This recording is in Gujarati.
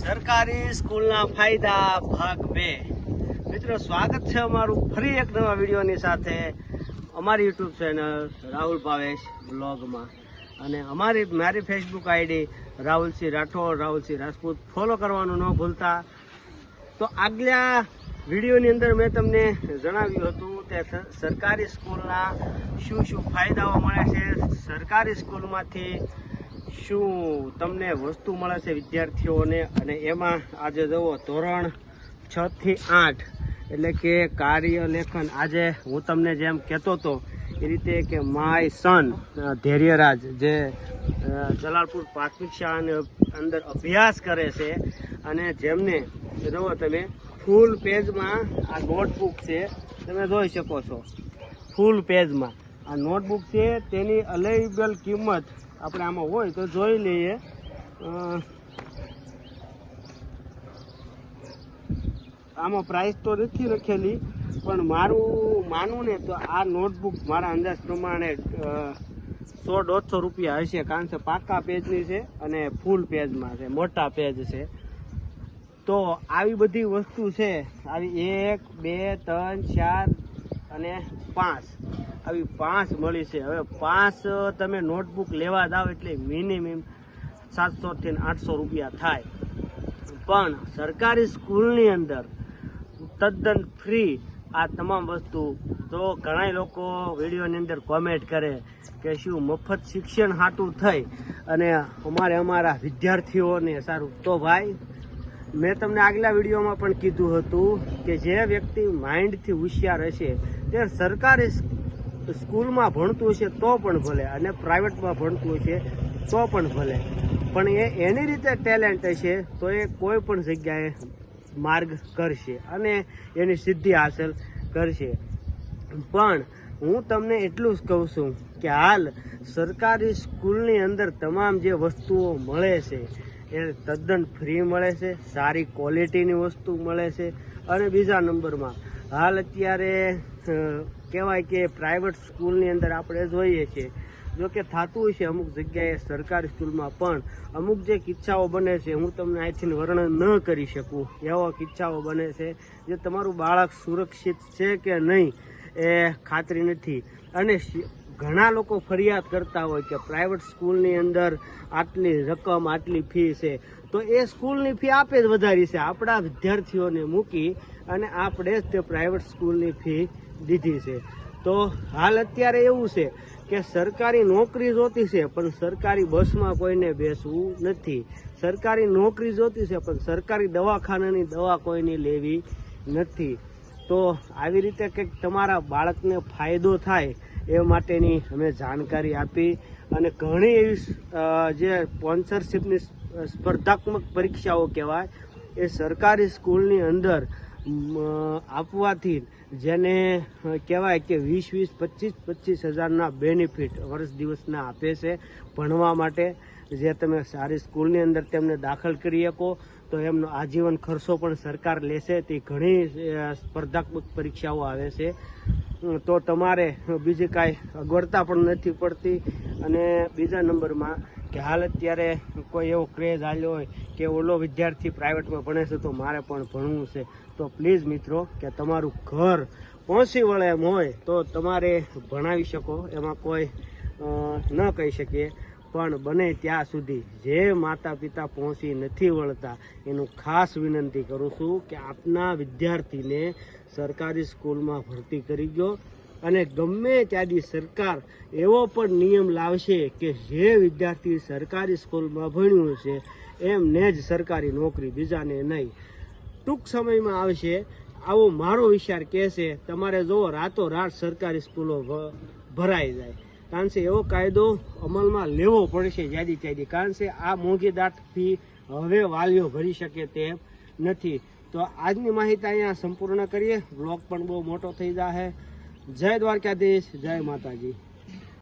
સરકારી સ્કૂલના ફાયદા ભાગ બે. મિત્રો, સ્વાગત છે અમારું ફરી એક નવા વિડીયોની સાથે અમારી યુટ્યુબ ચેનલ રાહુલ ભાવેશ બ્લોગમાં. અને અમારી મારી Facebook ID Rahulsinh Rathod, Rahulsinh Rajput follow કરવાનું ન ભૂલતા. તો આગલા વિડીયોની અંદર મેં તમને જણાવ્યું હતું કે સરકારી સ્કૂલના શું શું ફાયદાઓ મળે છે. સરકારી સ્કૂલમાંથી શું તમને વસ્તુ મળે છે વિદ્યાર્થીઓને? અને એમાં આજે જુઓ, ધોરણ છ થી આઠ, એટલે કે કાર્ય લેખન આજે હું તમને જેમ કહેતો હતો, એ રીતે કે માય સન ધૈર્યરાજ, જે જલાલપુર પ્રાથમિક શાળાની અંદર અભ્યાસ કરે છે. અને જેમને, જુઓ તમે ફૂલ પેજમાં આ નોટબુક છે, તમે જોઈ શકો છો. ફૂલ પેજમાં આ નોટબુક છે, તેની અલેબલ કિંમત આપણે આમાં હોય તો જોઈ લઈએ. આમાં પ્રાઇસ તો નથી લખેલી, પણ મારું માનવું ને તો આ નોટબુક મારા અંદાજ પ્રમાણે સો દોઢસો રૂપિયા હશે, કારણ કે પાકા પેજની છે અને ફૂલ પેજમાં છે, મોટા પેજ છે. તો આવી બધી વસ્તુ છે, આવી એક, બે, ત્રણ, ચાર અને પાંચ. આવી પાંચ મળી છે. હવે પાંચ તમે નોટબુક લેવા જાઓ એટલે મિનિમમ સાતસોથી આઠસો રૂપિયા થાય. પણ સરકારી સ્કૂલની અંદર તદ્દન ફ્રી આ તમામ વસ્તુ. તો ઘણા લોકો વિડીયોની અંદર કોમેન્ટ કરે કે શું મફત શિક્ષણ હાટું થઈ અને અમારે અમારા વિદ્યાર્થીઓને સારું. તો ભાઈ, મેં તમને આગલા વિડીયોમાં પણ કીધું હતું કે જે વ્યક્તિ માઇન્ડથી હોશિયાર હશે, તે સરકારી સ્કૂલમાં ભણતું હશે તો પણ ભલે અને પ્રાઇવેટમાં ભણતું હશે તો પણ ભલે. પણ એ એની રીતે ટેલેન્ટ હશે તો એ કોઈ પણ જગ્યાએ માર્ગ કરશે અને એની સિદ્ધિ હાંસલ કરશે. પણ હું તમને એટલું જ કહું છું કે હાલ સરકારી સ્કૂલની અંદર તમામ જે વસ્તુઓ મળે છે એ તદ્દન ફ્રી મળે છે, સારી ક્વોલિટીની વસ્તુ મળે છે અને બીજા નંબરમાં હાલ અત્યારે કહેવાય કે પ્રાઇવેટ સ્કૂલની અંદર આપણે જોઈએ છીએ જો કે થતું છે અમુક જગ્યાએ સરકારી સ્કૂલમાં પણ અમુક જે કિસ્સાઓ બને છે, હું તમને અહીંથી વર્ણન ન કરી શકું. એવા કિસ્સાઓ બને છે જે તમારું બાળક સુરક્ષિત છે કે નહીં એ ખાતરી નથી. અને ઘણા લોકો ફરિયાદ કરતા હોય કે પ્રાઇવેટ સ્કૂલની અંદર આટલી રકમ, આટલી ફી છે. તો એ સ્કૂલની ફી આપે જ વધારી છે. આપણા વિદ્યાર્થીઓને મૂકી અને આપણે જ તે પ્રાઇવેટ સ્કૂલની ફી દીધી છે. તો હાલ અત્યારે એવું છે કે સરકારી નોકરી જોતી છે, પણ સરકારી બસમાં કોઈને બેસવું નથી. સરકારી નોકરી જોતી છે, પણ સરકારી દવાખાનાની દવા કોઈની લેવી નથી. તો આવી રીતે કંઈક તમારા બાળકને ફાયદો થાય એ માટેની અમે જાણકારી આપી અને ઘણી એવી જે સ્પોન્સરશિપની સ્પર્ધાત્મક પરીક્ષાઓ કહેવાય, એ સરકારી સ્કૂલની અંદર આપવાથી જેને કહેવાય કે વીસ વીસ, પચીસ પચીસ હજારના બેનિફિટ વર્ષ દિવસના આપે છે ભણવા માટે. જે તમે સારી સ્કૂલની અંદર તેમને દાખલ કરી શકો, તો એમનો આજીવન ખર્ચો પણ સરકાર લેશે. તે ઘણી સ્પર્ધાત્મક પરીક્ષાઓ આવે છે. તો તમારે બીજી કાંઈ અગવડતા પણ નથી પડતી. અને બીજા નંબરમાં કે હાલ અત્યારે કોઈ એવો ક્રેઝ આવ્યો હોય કે ઓલો વિદ્યાર્થી પ્રાઇવેટમાં ભણે છે તો મારે પણ ભણવું છે. તો પ્લીઝ મિત્રો, કે તમારું ઘર પહોંચી વળે એમ હોય તો તમારે ભણાવી શકો. એમાં કોઈ ન કહી શકીએ. પણ બને ત્યાં સુધી જે માતા પિતા પહોંચી નથી વળતા, એનું ખાસ વિનંતી કરું છું કે આપના વિદ્યાર્થીને સરકારી સ્કૂલમાં ભરતી કરી ગયો. અને ગમે ત્યાંની સરકાર એવો પણ નિયમ લાવશે કે જે વિદ્યાર્થી સરકારી સ્કૂલમાં ભણ્યું છે એમને જ સરકારી નોકરી બીજાને નહીં. ટૂંક સમયમાં આવશે. આવો મારો વિચાર કહેશે, તમારે જો રાતો રાત સરકારી સ્કૂલો ભરાઈ જાય. કારણ કે એવો કાયદો અમલમાં લેવો પડશે જ્યાદી ત્યાદી કારણ કે આ મોંઘી દાટ ફી હવે વાલીઓ ભરી શકે તેમ નથી. તો આજની માહિતી અહીંયા સંપૂર્ણ કરીએ. બ્લોગ પણ બહુ મોટો થઈ જશે જય દ્વારકાધીશ જય માતાજી.